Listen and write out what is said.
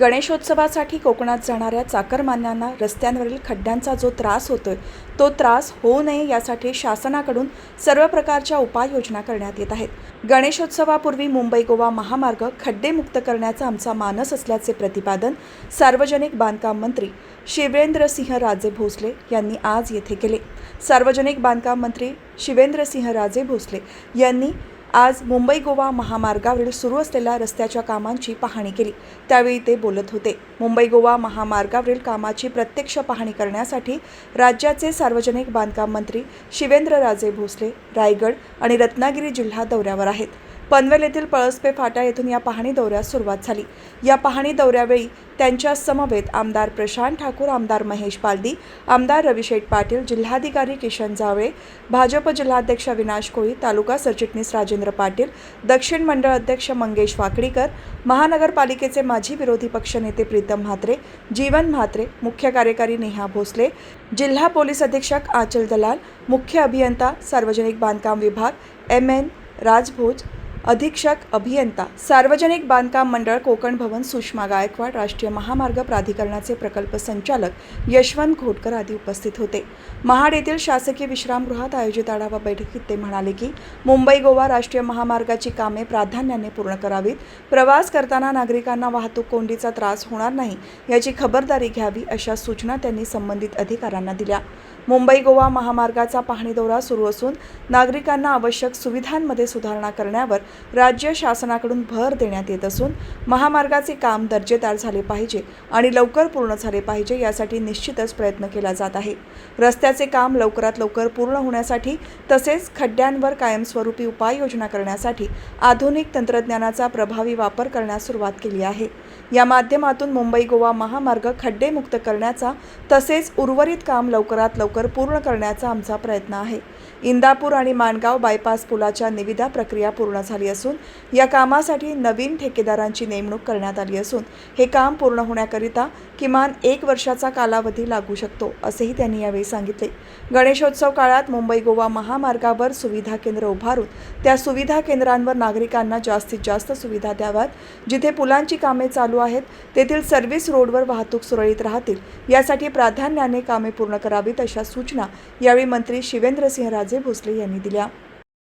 गणेशोत्सवासाठी कोकणात जाणाऱ्या चाकरमान्यांना रस्त्यांवरील खड्ड्यांचा जो त्रास होतोय तो त्रास होऊ नये यासाठी शासनाकडून सर्व प्रकारच्या उपाययोजना करण्यात येत आहेत. गणेशोत्सवापूर्वी मुंबई गोवा महामार्ग खड्डेमुक्त करण्याचा आमचा मानस असल्याचे प्रतिपादन सार्वजनिक बांधकाम मंत्री शिवेंद्रसिंह राजे भोसले यांनी आज येथे केले. सार्वजनिक बांधकाम मंत्री शिवेंद्रसिंह राजे भोसले यांनी आज मुंबई गोवा महामार्गावरील सुरू असलेल्या रस्त्याच्या कामांची पाहणी केली. त्यावेळी ते बोलत होते. मुंबई गोवा महामार्गावरील कामाची प्रत्यक्ष पाहणी करण्यासाठी राज्याचे सार्वजनिक बांधकाम मंत्री शिवेंद्रराजे भोसले रायगड आणि रत्नागिरी जिल्हा दौऱ्यावर आहेत. पनवेल येथील पळसपे फाटा येथून या पाहणी दौऱ्यास सुरुवात झाली. या पाहणी दौऱ्यावेळी त्यांच्या समवेत आमदार प्रशांत ठाकूर आमदार महेश पालदी आमदार रविशेठ पाटील जिल्हाधिकारी किशन जावळे भाजप जिल्हाध्यक्ष अविनाश कोळी तालुका सरचिटणीस राजेंद्र पाटील दक्षिण मंडळ अध्यक्ष मंगेश वाकडीकर महानगरपालिकेचे माजी विरोधी पक्षनेते प्रीतम म्हात्रे जीवन म्हात्रे मुख्य कार्यकारी नेहा भोसले जिल्हा पोलीस अधीक्षक आचल दलाल मुख्य अभियंता सार्वजनिक बांधकाम विभाग एम एन राजभोज अधीक्षक अभियंता सार्वजनिक बांधकाम मंडळ कोकण भवन सुषमा गायकवाड राष्ट्रीय महामार्ग प्राधिकरणाचे प्रकल्प संचालक यशवंत घोटकर आदी उपस्थित होते. महाड येथील शासकीय विश्रामगृहात आयोजित आढावा बैठकीत ते म्हणाले की मुंबई गोवा राष्ट्रीय महामार्गाची कामे प्राधान्याने पूर्ण करावीत. प्रवास करताना नागरिकांना वाहतूक कोंडीचा त्रास होणार नाही याची खबरदारी घ्यावी अशा सूचना त्यांनी संबंधित अधिकाऱ्यांना दिल्या. मुंबई गोवा महामार्गाचा पाहणी दौरा सुरू असून नागरिकांना आवश्यक सुविधांमध्ये सुधारणा करण्यावर राज्य शासनाकडून भर देण्यात येत असून महामार्गाचे काम दर्जेदार झाले पाहिजे आणि लवकर पूर्ण झाले पाहिजे यासाठी निश्चितच प्रयत्न केला जात आहे. रस्त्याचे काम लवकरात लवकर पूर्ण होण्यासाठी तसेच खड्ड्यांवर कायमस्वरूपी उपाययोजना करण्यासाठी आधुनिक तंत्रज्ञानाचा प्रभावी वापर करण्यास सुरुवात केली आहे. या माध्यमातून मुंबई गोवा महामार्ग खड्डेमुक्त करण्याचा तसेच उर्वरित काम लवकरात लवकर पूर्ण करण्याचा आमचा प्रयत्न आहे. इंदापूर आणि माणगाव बायपास पुलाच्या निविदा प्रक्रिया पूर्ण झाली असून या कामासाठी नवीन ठेकेदारांची नेमणूक करण्यात आली असून हे काम पूर्ण होण्याकरिता किमान एक वर्षाचा कालावधी लागू शकतो असेही त्यांनी यावेळी सांगितले. गणेशोत्सव काळात मुंबई गोवा महामार्गावर सुविधा केंद्र उभारून त्या सुविधा केंद्रांवर नागरिकांना जास्तीत जास्त सुविधा द्याव्यात. जिथे पुलांची कामे चालू आहेत तेथील सर्व्हिस रोडवर वाहतूक सुरळीत राहतील. यासाठी प्राधान्याने कामे पूर्ण करावीत अशा सूचना यावेळी मंत्री शिवेंद्रसिंह राजे भोसले यांनी दिल्या.